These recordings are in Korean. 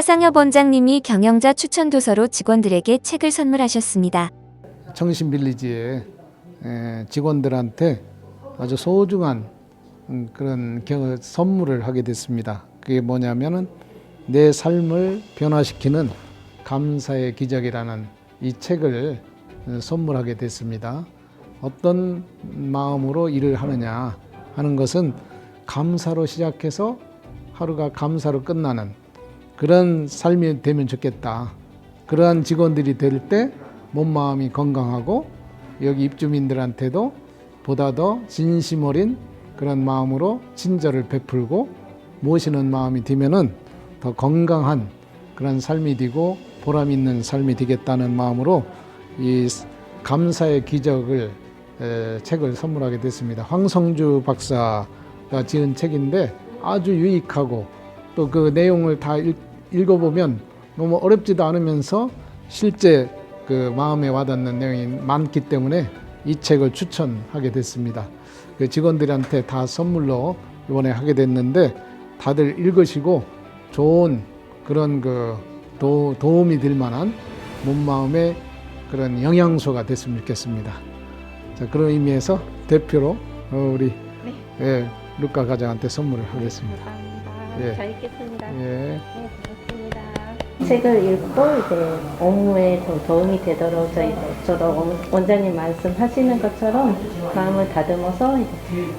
차상엽 원장님이 경영자 추천 도서로 직원들에게 책을 선물하셨습니다. 정신빌리지의 에, 직원들한테 아주 소중한 음, 그런 겨- 선물을 하게 됐습니다. 그게 뭐냐면은 내 삶을 변화시키는 감사의 기적이라는 이 책을 어, 선물하게 됐습니다. 어떤 마음으로 일을 하느냐 하는 것은 감사로 시작해서 하루가 감사로 끝나는 그런 삶이 되면 좋겠다. 그러한 직원들이 될 때 몸 마음이 건강하고 여기 입주민들한테도 보다 더 진심 어린 그런 마음으로 친절을 베풀고 모시는 마음이 되면은 더 건강한 그런 삶이 되고 보람 있는 삶이 되겠다는 마음으로 이 감사의 기적을 에, 책을 선물하게 됐습니다. 황성주 박사가 지은 책인데 아주 유익하고 또 그 내용을 다 읽, 읽어보면 너무 어렵지도 않으면서 실제 그 마음에 와닿는 내용이 많기 때문에 이 책을 추천하게 됐습니다. 그 직원들한테 다 선물로 이번에 하게 됐는데 다들 읽으시고 좋은 그런 그 도, 도움이 될 만한 몸 마음의 그런 영양소가 됐으면 좋겠습니다. 자 그런 의미에서 대표로 어, 우리 네. 예, 루카 가장한테 선물을 하겠습니다. 감사합니다. 예. 잘 읽겠습니다. 예. 네, 고맙습니다. 책을 읽고 이제 업무에 좀 도움이 되도록 저희 저도 원- 원장님 말씀하시는 것처럼 마음을 다듬어서 이제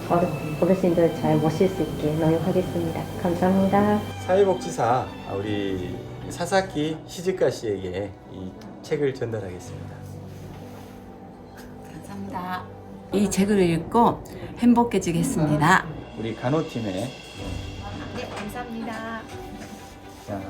어르- 어르신들 잘 모실 수 있게 노력하겠습니다. 감사합니다. 사회복지사 우리 사사키 시즈카 씨에게 이 책을 전달하겠습니다. 감사합니다. 이 책을 읽고 행복해지겠습니다. 우리 간호팀의 네, 감사합니다. 자,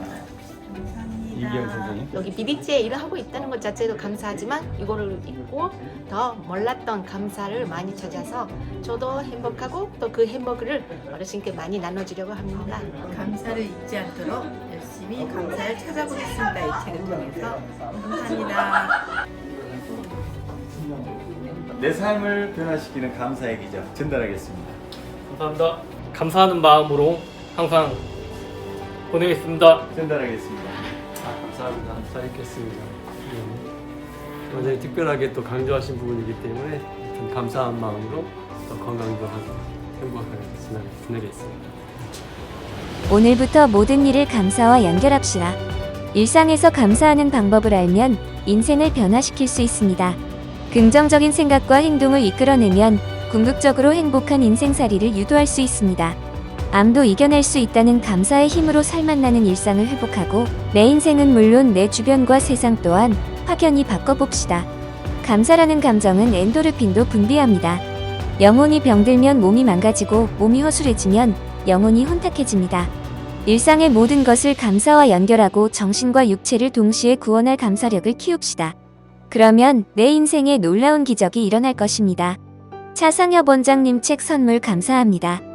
이기영 선생님. 여기 비비지에 일을 하고 있다는 것 자체도 감사하지만 이거를 읽고 더 몰랐던 감사를 많이 찾아서 저도 행복하고 또 그 행복을 어르신께 많이 나눠주려고 합니다. 감사를 잊지 않도록 열심히 감사를 찾아보겠습니다. 이 책을 통해서 감사합니다. 내 삶을 변화시키는 감사의 기적 전달하겠습니다. 감사합니다. 감사하는 마음으로 항상 보내겠습니다. 전달하겠습니다. 아, 감사합니다. 잘 읽겠습니다. 음, 완전히 특별하게 또 강조하신 부분이기 때문에 좀 감사한 마음으로 더 건강도 하고 행복하게 지내- 지내겠습니다. 오늘부터 모든 일을 감사와 연결합시다. 일상에서 감사하는 방법을 알면 인생을 변화시킬 수 있습니다. 긍정적인 생각과 행동을 이끌어내면 궁극적으로 행복한 인생살이를 유도할 수 있습니다. 암도 이겨낼 수 있다는 감사의 힘으로 살맛나는 일상을 회복하고 내 인생은 물론 내 주변과 세상 또한 확연히 바꿔봅시다. 감사라는 감정은 엔도르핀도 분비합니다. 영혼이 병들면 몸이 망가지고 몸이 허술해지면 영혼이 혼탁해집니다. 일상의 모든 것을 감사와 연결하고 정신과 육체를 동시에 구원할 감사력을 키웁시다. 그러면 내 인생에 놀라운 기적이 일어날 것입니다. 차상엽 원장님 책 선물 감사합니다.